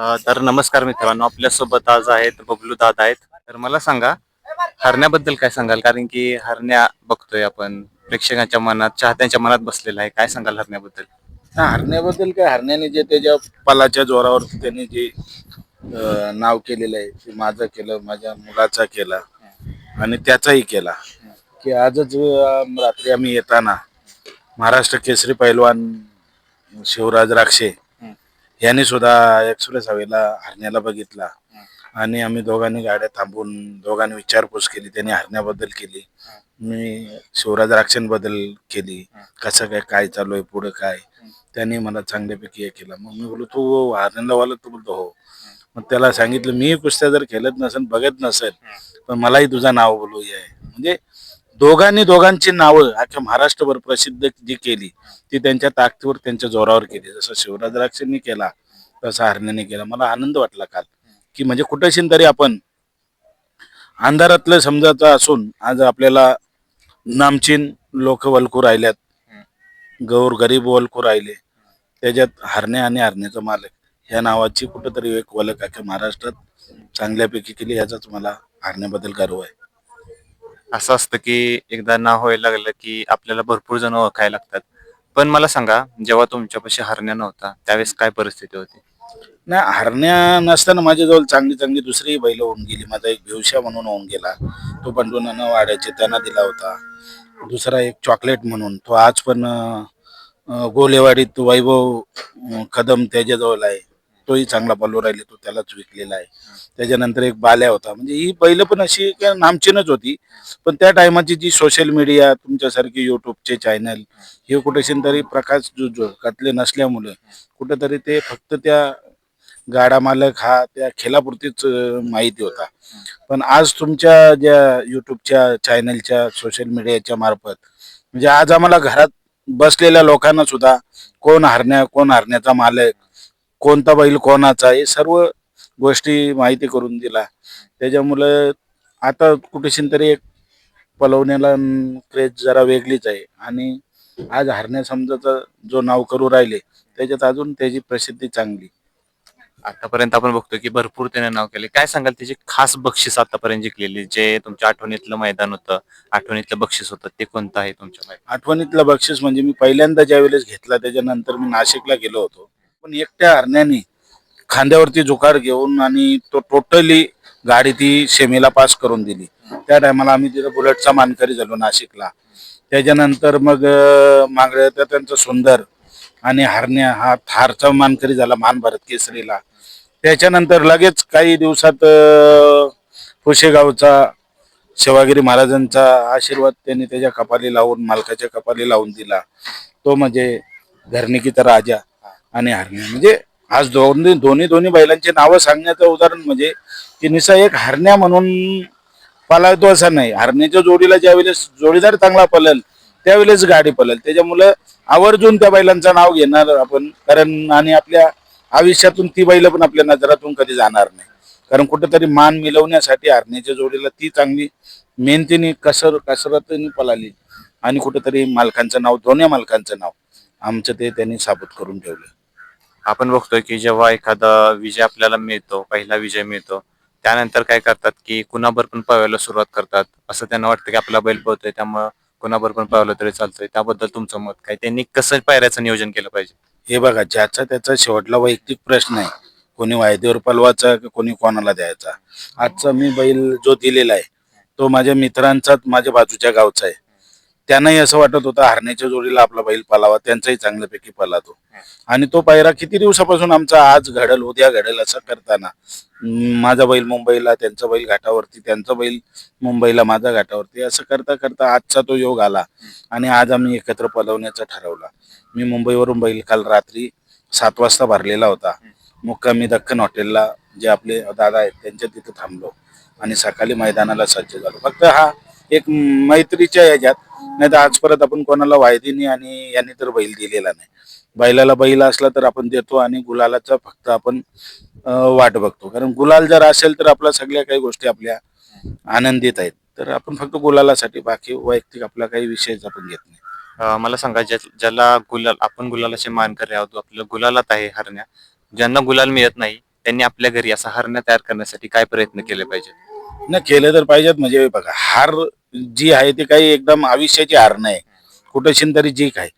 तर नमस्कार मित्रांनो आपल्यासोबत आज आहेत बबलू दादा आहेत. तर मला सांगा हरण्याबद्दल काय सांगाल? कारण की हरण्या बघतोय आपण प्रेक्षकांच्या मनात चाहत्यांच्या मनात बसलेला आहे. काय सांगाल हरण्याबद्दल? हा, हरण्याबद्दल काय? हरण्याने जे त्याच्या पलाच्या जोरावर त्यांनी जे अं, नाव केलेलं आहे ते माझं केलं माझ्या मुलाचा केला आणि त्याचाही केला. की आजच अं, रात्री आम्ही येताना महाराष्ट्र केसरी पैलवान शिवराज राक्षे याने सुद्धा एक्सप्रेस हवेला हरण्याला बघितला. आणि आम्ही दोघांनी गाड्या थांबून दोघांनी विचारपूस केली त्यांनी हरण्याबद्दल केली. मी शिवराज राक्षांबद्दल केली. कसं काय काय चालू आहे पुढं काय? त्याने मला चांगल्यापैकी हे केलं. मग मी बोललो तू हरण्याला वाला? तू बोलतो हो. मग त्याला सांगितलं मी कुस्त्या जर खेळत नसेल बघत नसेल पण मलाही तुझं नाव बोलू आहे म्हणजे दोघांनी दोघांची नावं अख्ख्या महाराष्ट्रभर प्रसिद्ध जी केली ती त्यांच्या ताकदीवर त्यांच्या जोरावर केली. जसं शिवराजराक्षांनी केला तसा हरण्याने केला. मला आनंद वाटला काल की म्हणजे कुठेशीन तरी आपण अंधारातलं समजायचं असून आज आपल्याला नामचीन लोक वलकू राहिल्यात. गौर गरीब वलकू राहिले. त्याच्यात हरणे आणि हरण्याचा मालक. ह्या नावाची कुठंतरी एक वलक अख्ख्या महाराष्ट्रात चांगल्यापैकी केली ह्याचाच मला हरण्याबद्दल गर्व आहे. असं असतं की एकदा नाव व्हायला लागलं की आपल्याला भरपूर जण ओळखायला लागतात. पण मला सांगा जेव्हा तुमच्यापाशी हरण्या नव्हता त्यावेळेस काय परिस्थिती होती? नाही हरण्या नसताना माझ्याजवळ चांगली चांगली दुसरी बैल होऊन गेली. माझा एक भिवशा म्हणून होऊन गेला. तो पंडूनानं वाड्याचे त्यांना दिला होता. दुसरा एक चॉकलेट म्हणून. तो आज पण गोलेवाडीत वैभव कदम त्याच्याजवळ आहे. तोही चांगला बॉलर राहिले तो त्यालाच विकलेला आहे. त्याच्यानंतर एक बाल्या होता. म्हणजे ही बैल पण अशी काय नामचीनच होती. पण त्या टायमाची जी सोशल मीडिया तुमच्यासारखी युट्यूबचे चॅनल हे कुठेशी तरी प्रकाश जो जो नसल्यामुळे कुठेतरी ते फक्त त्या गाडा मालक हा त्या खेळापुरतीच माहिती होता. पण आज तुमच्या ज्या युट्यूबच्या चॅनलच्या सोशल मीडियाच्या मार्फत म्हणजे आज आम्हाला घरात बसलेल्या लोकांना सुद्धा कोण हरण्या कोण हरण्याचा मालक कोणता बैल कोणाचा हे सर्व गोष्टी माहिती करून दिला. त्याच्यामुळं आता कुठेशी तरी एक पलवण्याला क्रेज जरा वेगळीच आहे. आणि आज हरण्या समजाचं जो नाव करू राहिले त्याच्यात अजून त्याची प्रसिद्धी चांगली. आतापर्यंत आपण बघतोय की भरपूर त्याने नाव केले. काय सांगाल त्याची खास बक्षीस आतापर्यंत जिंकलेली जे तुमच्या आठवणीतलं मैदान होतं आठवणीतलं बक्षीस होतं ते कोणतं आहे तुमच्या? आठवणीतलं बक्षीस म्हणजे मी पहिल्यांदा ज्या वेळेस घेतला त्याच्यानंतर मी नाशिकला गेलो होतो. पण एकट्या हरण्याने खांद्यावरती जुकार घेऊन आणि तो टोटली गाडी ती सेमीला पास करून दिली. त्या टायमाला आम्ही तिथं बुलेटचा मानकरी झालो नाशिकला. त्याच्यानंतर मग अं, तर त्यांचं सुंदर आणि हरण्या हा थारचा मानकरी झाला मान भारत केसरीला. त्याच्यानंतर लगेच काही दिवसात अं, पुशेगावचा शिवागिरी महाराजांचा आशीर्वाद त्यांनी त्याच्या कपाली लावून मालकाच्या कपाली लावून दिला. तो म्हणजे घरणिकीचा राजा. आणि हरण्या म्हणजे आज दोन्ही दोन्ही दोन्ही बैलांची नावं सांगण्याचं उदाहरण म्हणजे की निसा एक हरण्या म्हणून पालावतो असं नाही. हरण्याच्या जोडीला ज्या वेळेस जोडीदार चांगला पलल त्यावेळेस गाडी पलल त्याच्यामुळं आवर्जून त्या बैलांचं नाव घेणार आपण. कारण आणि आपल्या आयुष्यातून ती बैल पण आपल्या नजरातून कधी जाणार नाही. कारण कुठेतरी मान मिळवण्यासाठी हरण्याच्या जोडीला ती चांगली मेहनतीने कसर कसरतीने पलाली आणि कुठेतरी मालकांचं नाव दोन्ही मालकांचं नाव आमचं ते त्यांनी साबूत करून ठेवलं. आपण बघतोय की जेव्हा एखादा विजय आपल्याला मिळतो पहिला विजय मिळतो त्यानंतर काय करतात की कुणाबर पण पळवायला सुरुवात करतात. असं त्यांना वाटतं की आपला बैल पळतोय त्यामुळं कुणाबर पण पळवलं तरी चालतंय. त्याबद्दल तुमचं मत काय? त्यांनी कसं पायऱ्याचं नियोजन केलं पाहिजे? हे बघा ज्याचा त्याचा शेवटला वैयक्तिक प्रश्न आहे. कोणी वायदेवर पलवाचा की कोणी कोणाला द्यायचा? आजचा मी बैल जो दिलेला आहे तो माझ्या मित्रांचाच माझ्या बाजूच्या गावचा आहे. त्यांनाही असं वाटत होतं हरण्याच्या जोडीला आपला बैल पलावा त्यांचाही चांगल्यापैकी पलातो. आणि तो पायरा किती दिवसापासून आमचा आज घडल उद्या घडल असं करताना माझा बैल मुंबईला त्यांचा बैल घाटावरती त्यांचा बैल मुंबईला माझा घाटावरती असं करता करता आजचा तो योग आला आणि आज आम्ही एकत्र पलवण्याचा ठरवला. मी मुंबईवरून बैल काल रात्री सात वाजता भरलेला होता. मुक्कामी दख्खन हॉटेलला जे आपले दादा आहेत त्यांच्या तिथं थांबलो आणि सकाळी मैदानाला सज्ज झालो. फक्त हा एक मैत्रीच्या याच्यात नाही तर आजपर्यंत आपण कोणाला वायदीनी आणि यांनी तर बैल दिलेला नाही. बैलाला बैल असला तर आपण देतो आणि गुलालाचा फक्त आपण वाट बघतो. कारण गुलाल जर असेल तर आपल्या सगळ्या काही गोष्टी आपल्या आनंदित आहेत. तर आपण फक्त गुलालासाठी बाकी वैयक्तिक आपला काही विषयच आपण घेत नाही. मला सांगा ज्या- ज्याला गुलाल आपण गुलालाचे मानकरी आहोत आपल्या गुलालात आहे हरण्या. ज्यांना गुलाल मिळत नाही त्यांनी आपल्या घरी असा हरण्या तयार करण्यासाठी काय प्रयत्न केले पाहिजे नाही केलं तर पाहिजेत म्हणजे बघा हार जी आहे ती काही एकदम आयुष्याची हार नाही. कुठेशीन तरी जी काय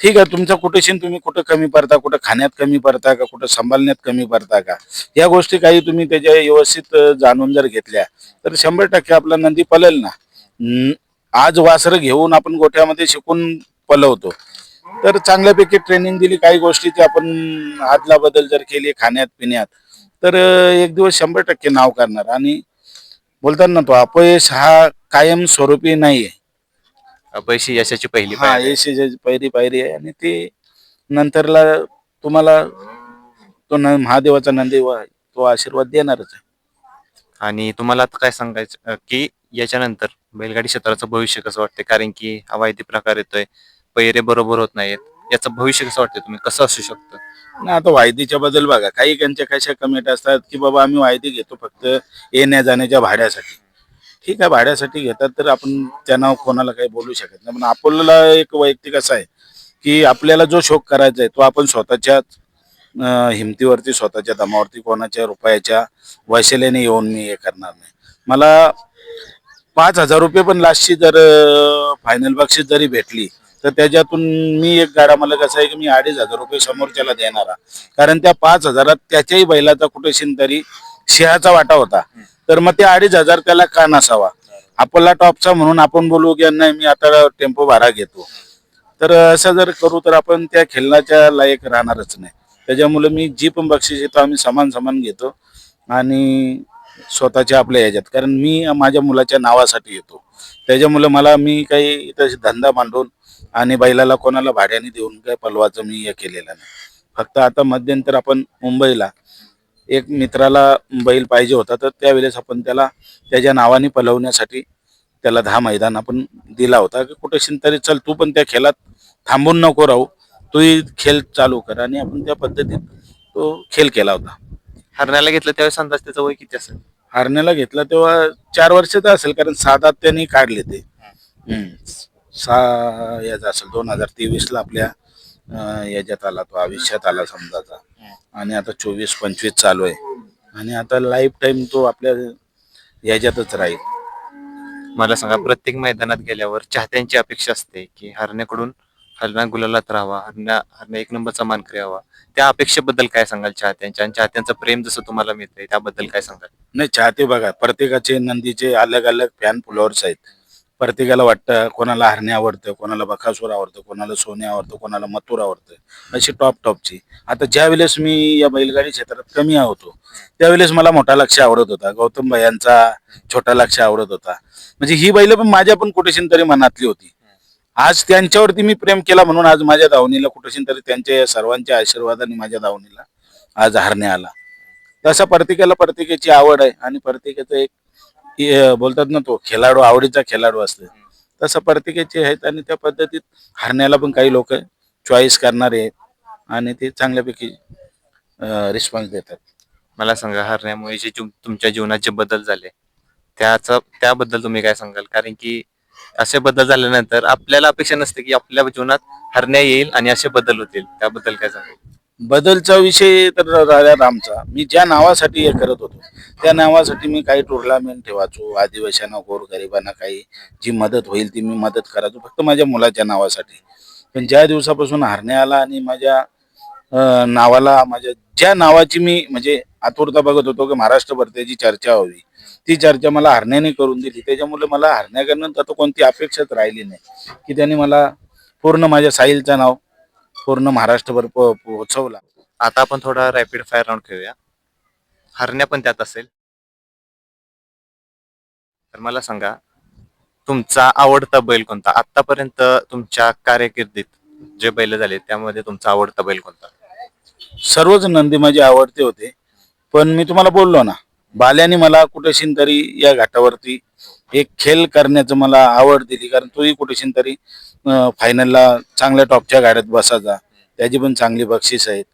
ठीक आहे तुमचं कुठेशीन तुम्ही कुठं कमी पडता कुठं खाण्यात कमी पडता का कुठं सांभाळण्यात कमी पडता का? या गोष्टी काही तुम्ही त्याच्या व्यवस्थित जाणून जर घेतल्या तर शंभर टक्के आपला नंदी पलेल ना. आज वासरं घेऊन आपण गोठ्यामध्ये शिकून पलवतो. तर चांगल्यापैकी ट्रेनिंग दिली काही गोष्टी ती आपण आदला बदल जर केली खाण्यात पिण्यात तर एक दिवस शंभर टक्के नाव करणार. आणि बोलतात ना तो अपयश हा कायम स्वरूपी नाहीये. अपयशी यशाची पहिली हा पायरी आहे. यशाची पहिली पायरी आहे आणि ते नंतरला तुम्हाला तो न महादेवाचा नंदी व- तो आशीर्वाद देणारच आहे. आणि तुम्हाला आता काय सांगायचं अं, की याच्यानंतर बैलगाडी क्षेत्राचं भविष्य कसं वाटतं कारण की अवायदी प्रकार येतोय पैरे बरोबर होत नाहीत. याचं भविष्य कसं वाटतं तुम्ही कसं असू शकतं? ना आता वायदीच्या बद्दल बघा. काही त्यांच्या कशा कमेंट असतात की बाबा आम्ही वायदी घेतो फक्त येण्या जाण्याच्या भाड्यासाठी. ठीक आहे भाड्यासाठी घेतात तर आपण त्यांना कोणाला काही बोलू शकत नाही. पण आपल्याला एक वैयक्तिक असं आहे की आपल्याला जो शोक करायचा आहे तो आपण स्वतःच्या हिमतीवरती स्वतःच्या दमावरती कोणाच्या रुपयाच्या वैशल्याने येऊन मी हे करणार नाही. मला पाच हजार रुपये पण लास्टची जर फायनल बक्षीस जरी भेटली तर त्याच्यातून मी एक गाडा मला कसं आहे की मी अडीच हजार रुपये समोरच्याला देणारा कारण त्या पाच हजारात त्याच्याही बैलाचा कुठेशीन तरी सिंहाचा वाटा होता. तर मग ते अडीच हजार त्याला का नसावा? आपला टॉपचा म्हणून आपण बोलू की नाही मी आता टेम्पो भाडा घेतो. तर असं जर करू तर आपण त्या खेळण्याच्या लायक राहणारच नाही. त्याच्यामुळे मी जी पण बक्षीस येतो आम्ही समान समान घेतो आणि स्वतःच्या आपल्या याच्यात. कारण मी माझ्या मुलाच्या नावासाठी येतो. त्याच्यामुळे मला मी काही इथं धंदा मांडून आणि बैलाला कोणाला भाड्याने देऊन काय पलवाचं मी हे केलेलं नाही. फक्त आता मध्यंतर आपण मुंबईला एक मित्राला बैल पाहिजे होता तर त्यावेळेस आपण त्याला त्याच्या नावाने पलवण्यासाठी त्याला दहा मैदान आपण दिला होता. की कुठेशी तरी चल तू पण त्या खेळात थांबून नको राहू. तूही खेळ चालू कर. आणि आपण त्या पद्धतीत तो खेळ केला होता. हरण्याला घेतलं त्यावेळेस अंदाज त्याचं वय किती असेल? हरण्याला घेतला तेव्हा चार वर्षाचा असेल कारण सात आत त्यांनी काढले ते. सहा याचा असेल दोन हजार तेवीस ला आपल्या याच्यात आला तो आयुष्यात आला समजाचा आणि आता चोवीस पंचवीस चालू आहे. आणि आता लाईफ टाईम तो आपल्या याच्यातच राहील. मला सांगा प्रत्येक मैदानात गेल्यावर चाहत्यांची अपेक्षा असते की हरण्याकडून हरण्या गुलालात राहावा हरण्या हरण्या एक नंबरचा मानकरी हवा त्या अपेक्षेबद्दल काय सांगाल चाहत्यांच्या आणि चाहत्यांचं प्रेम जसं तुम्हाला मिळतंय त्याबद्दल काय सांगाल? नाही चाहते बघा प्रत्येकाचे नंदीचे अलग अलग फॅन फॉलोअर्स आहेत. प्रत्येकाला वाटतं कोणाला हरणे आवडतं कोणाला बकासूर आवडतं कोणाला सोने आवडतं कोणाला मथुर आवडतं. अशी टॉप टॉपची. आता ज्या वेळेस मी या बैलगाडी क्षेत्रात कमी होतो त्यावेळेस मला मोठा लक्ष आवडत होता. गौतम भायांचा छोटा लक्ष आवडत होता. म्हणजे ही बैल पण माझ्या पण कुठेशी तरी मनातली होती. आज त्यांच्यावरती मी प्रेम केला म्हणून आज माझ्या धावणीला कुठेशी तरी त्यांच्या सर्वांच्या आशीर्वादाने माझ्या धावणीला आज हरणे आला. तसा प्रत्येकाला प्रत्येकाची आवड आहे आणि प्रत्येकाचं एक बोलतात ना तो खेळाडू आवडीचा खेळाडू असतो. तसं प्रत्येकाचे आहेत आणि त्या पद्धतीत हरण्याला पण काही लोक चॉईस करणारे आहेत आणि ते चांगल्यापैकी रिस्पॉन्स देतात. मला सांगा हरण्यामुळे जे तुमच्या जीवनात जे बदल झाले त्याचा त्याबद्दल तुम्ही काय सांगाल? कारण की असे बदल झाल्यानंतर आपल्याला अपेक्षा नसते की आपल्या जीवनात हरण्या येईल आणि असे बदल होतील. त्याबद्दल काय सांगू बदलचा विषय तर राहिला रामचा. मी ज्या नावासाठी हे करत होतो त्या नावासाठी मी काही टुर्नामेंट ठेवायचो आदिवासींना गोरगरिबांना काही जी मदत होईल ती मी मदत करायचो फक्त माझ्या मुलाच्या नावासाठी. पण ज्या दिवसापासून हरण्या आला आणि माझ्या नावाला माझ्या ज्या नावाची मी म्हणजे आतुरता बघत होतो की महाराष्ट्रभर त्याची चर्चा व्हावी ती चर्चा मला हरण्याने करून दिली. त्याच्यामुळे मला हरण्याकडनं आता कोणती अपेक्षाच राहिली नाही. की त्यांनी मला पूर्ण माझ्या साहिलचं नाव पूर्ण महाराष्ट्रभर पोहोचवला. आता आपण थोडा रॅपिड फायर राऊंड खेळूया. हरण्या पण त्यात असेल. तर मला सांगा तुमचा आवडता बैल कोणता? आतापर्यंत तुमच्या कारकिर्दीत जे बैल झाले त्यामध्ये तुमचा आवडता बैल कोणता? सर्वच नंदी माझे आवडते होते. पण मी तुम्हाला बोललो ना बाल्याने मला कुठेशीन तरी या घाटावरती एक खेळ करण्याचं मला आवड दिली. कारण तोही कुठेशीन तरी फायनलला चांगल्या टॉपच्या गाड्यात बसायचा. त्याची पण चांगली बक्षीस आहेत.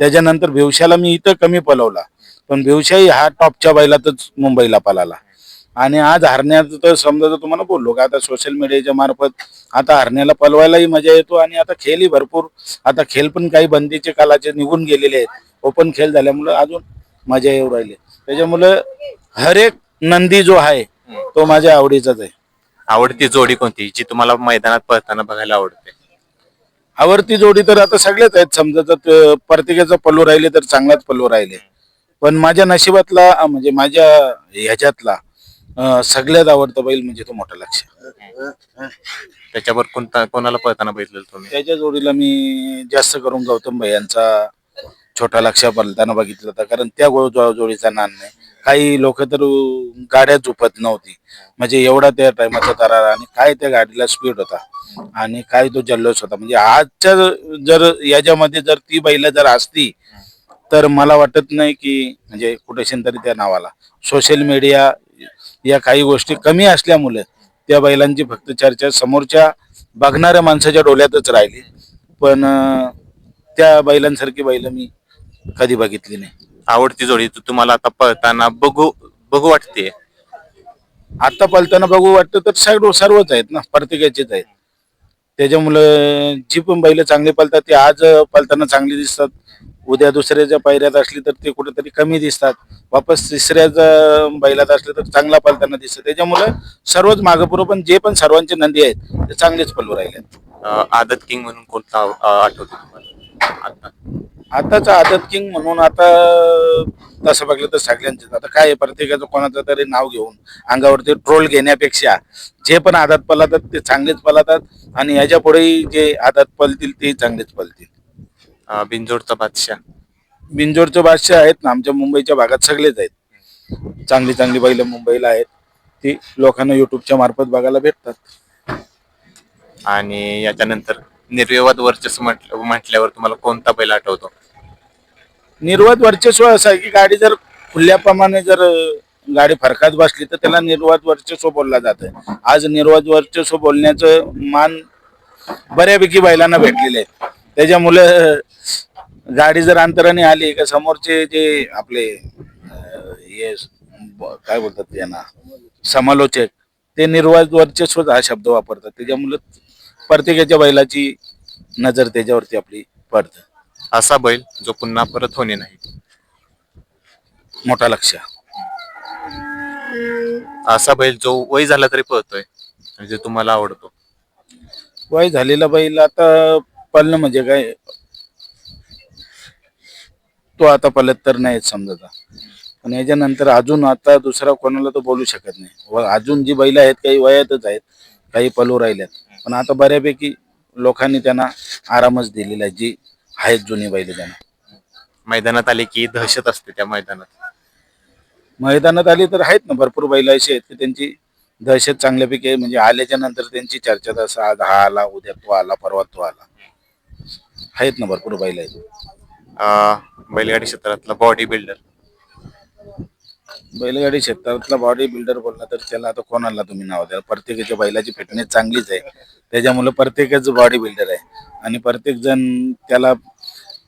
त्याच्यानंतर भेवशाला मी इथं कमी पलवला. पण भेवशाही हा टॉपच्या बैलातच मुंबईला पलाला आणि आज हरण्याचं तर समजा जर तुम्हाला बोललो का आता सोशल मीडियाच्या मार्फत आता हरण्याला पलवायलाही मजा येतो आणि आता खेळही भरपूर आता खेळ पण काही बंदीचे कालाचे निघून गेलेले आहेत. ओपन खेळ झाल्यामुळे अजून मजा येऊ राहिली. त्याच्यामुळं हर एक नंदी जो आहे तो माझ्या आवडीचाच आहे. आवडती जोडी कोणती जी तुम्हाला मैदानात पळताना बघायला आवडते? आवडती जोडी तर आता सगळेच आहेत. समजा ते प्रत्येकाचा पल्लू राहिले तर चांगलाच पल्लू राहिले. पण माझ्या नशिबातला अं, म्हणजे माझ्या ह्याच्यातला अं, सगळ्यात आवडता बैल म्हणजे तो मोठा लक्ष त्याच्यावर कोणता कोणाला पळताना बघितलं तुम्ही? त्याच्या जोडीला मी जास्त करून गौतम भाई यांचा छोटा लक्ष बलताना बघितलं होता. कारण त्या जोडीचा नान नाही. काही लोक तर गाड्या झोपत नव्हती. म्हणजे एवढा त्या टायमाचा तरारा आणि काय त्या गाडीला स्पीड होता. आणि काय तो जल्लोष होता. म्हणजे आजच्या जर याच्यामध्ये जर ती बैल जर असती तर मला वाटत नाही की म्हणजे कुठेशन तरी त्या नावाला. सोशल मीडिया या काही गोष्टी कमी असल्यामुळे त्या बैलांची फक्त चर्चा समोरच्या बघणाऱ्या माणसाच्या डोळ्यातच राहिली. पण त्या बैलांसारखी बैल मी कधी बघितली नाही. आवडती जोडी तू तुम्हाला आता पळताना बघू बघू वाटते. आता पलताना बघू वाटतं तर सगळं सर्वच आहेत ना प्रत्येकाचेच आहेत. त्याच्यामुळं जी पण बैल चांगली पलतात ते आज पलताना चांगली दिसतात. उद्या दुसऱ्याच्या पायऱ्यात असली तर ते कुठेतरी कमी दिसतात. वापस तिसऱ्याच्या बैलात असले तर चांगला पलताना दिसतात त्याच्यामुळं सर्वच मागं पुढं पण जे पण सर्वांचे नंदी आहेत ते चांगलेच पलू राहिले आदत किंग म्हणून कोणता आठवतो आता. आताचा आदत किंग म्हणून आता तसं बघलं तर सगळ्यांचेच. आता काय आहे, प्रत्येकाचं कोणाचं तरी नाव घेऊन अंगावरती ट्रोल घेण्यापेक्षा जे पण आदात पलतात ते चांगलेच पलतात आणि याच्या पुढेही जे आदात पलतील ते चांगलेच पलतील. अं, बिनजोडचा बादशाह. बिंजोरचे बादशाह आहेत ना आमच्या मुंबईच्या भागात सगळेच आहेत. चांगली चांगली बैल मुंबईला आहेत. ती लोकांना युट्यूबच्या मार्फत बघायला भेटतात. आणि याच्यानंतर निर्विवाद वर्चस्व म्हटलं- म्हटल्यावर तुम्हाला कोणता बैल आठवतो? निर्वाद वर्चस्व असं आहे की गाडी जर खुल्याप्रमाणे जर गाडी फरकात बसली तर त्याला निर्वाद वर्चस्व बोलला जातं आज निर्वाद वर्चस्व बोलण्याचं मान बऱ्यापैकी बैलांना भेटलेले आहे. त्याच्यामुळे गाडी जर अंतराने आली का समोरचे जे आपले हे काय बोलतात यांना समालोचक ते निर्वाद वर्चस्व हा शब्द वापरतात. त्याच्यामुळे प्रत्येकाच्या बैलाची नजर त्याच्यावरती आपली पडते. असा बैल जो पुन्हा परत होणे नाही. मोठा लक्ष. असा बैल जो वय झाला तरी पळतोय आणि जो तुम्हाला आवडतो. वय झालेला बैल आता पळणं म्हणजे काय? तो आता पळत तर नाही समजा पण याच्यानंतर अजून आता दुसरा कोणाला तो बोलू शकत नाही. व अजून जी बैल आहेत काही वयातच आहेत काही पलू राहिल्यात. पण आता बऱ्यापैकी लोकांनी त्यांना आरामच दिलेला आहे जी आहेत जुनी बैल त्यांना. मैदानात आले की दहशत असते त्या मैदानात. मैदानात आली तर आहेत ना भरपूर बैल असे आहेत की त्यांची दहशत चांगल्यापैकी आहे. म्हणजे आल्याच्यानंतर त्यांची चर्चा तसं आज हा आला उद्या तो आला परवा तो आला. आहेत ना भरपूर बैल आहेत. अं, बैलगाडी क्षेत्रातला बॉडी बिल्डर बैलगाडी क्षेत्रातला बॉडी बिल्डर बोलला तर त्याला आता कोणाला तुम्ही नाव द्या प्रत्येकाच्या बैलाची फिटनेस चांगलीच आहे. त्याच्यामुळे प्रत्येकच बॉडी बिल्डर आहे. आणि प्रत्येक जण त्याला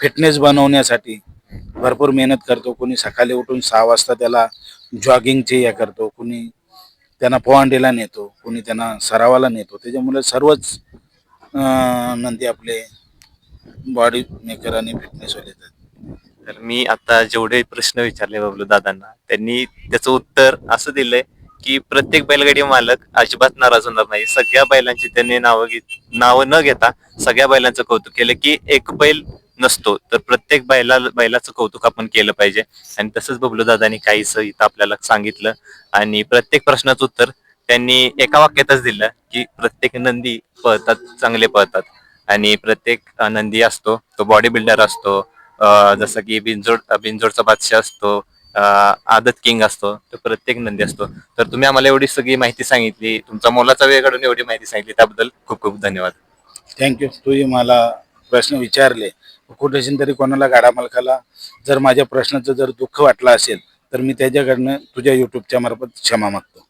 फिटनेस बनवण्यासाठी भरपूर मेहनत करतो. कोणी सकाळी उठून सहा वाजता त्याला जॉगिंगचे हे करतो. कोणी त्यांना पोवांडीला नेतो. कोणी त्यांना सरावाला नेतो. त्याच्यामुळे सर्वच नंदी आपले बॉडी मेकर आणि फिटनेसवाले आहेत. तर मी आता जेवढे प्रश्न विचारले बाबलू दादांना त्यांनी त्याचं उत्तर असं दिलंय की प्रत्येक बैलगाडी मालक अजिबात नाराज होणार नाही. सगळ्या बैलांची त्यांनी नावं घेत नावं न घेता सगळ्या बैलांचं कौतुक केलं की एक बैल नसतो तर प्रत्येक बैला बैलाचं कौतुक आपण केलं पाहिजे. आणि तसंच बबलू दादांनी काहीस इथं आपल्याला सांगितलं आणि प्रत्येक प्रश्नाचं उत्तर त्यांनी एका वाक्यातच दिलं की प्रत्येक नंदी पळतात चांगले पळतात. आणि प्रत्येक नंदी असतो तो बॉडी बिल्डर असतो जसं की बिंजोड बिंजोडचा बादशाह असतो आदत किंग असतो तर प्रत्येक नंदी असतो. तर तुम्ही आम्हाला एवढी सगळी माहिती सांगितली तुमचा मोलाचा वेळ काढून एवढी माहिती सांगितली त्याबद्दल खूप खूप धन्यवाद. थँक्यू तूही मला प्रश्न विचारले. कुठेशी तरी कोणाला गाडा मालकाला जर माझ्या प्रश्नाचं जर दुःख वाटलं असेल तर मी त्याच्याकडनं तुझ्या युट्यूबच्या मार्फत क्षमा मागतो.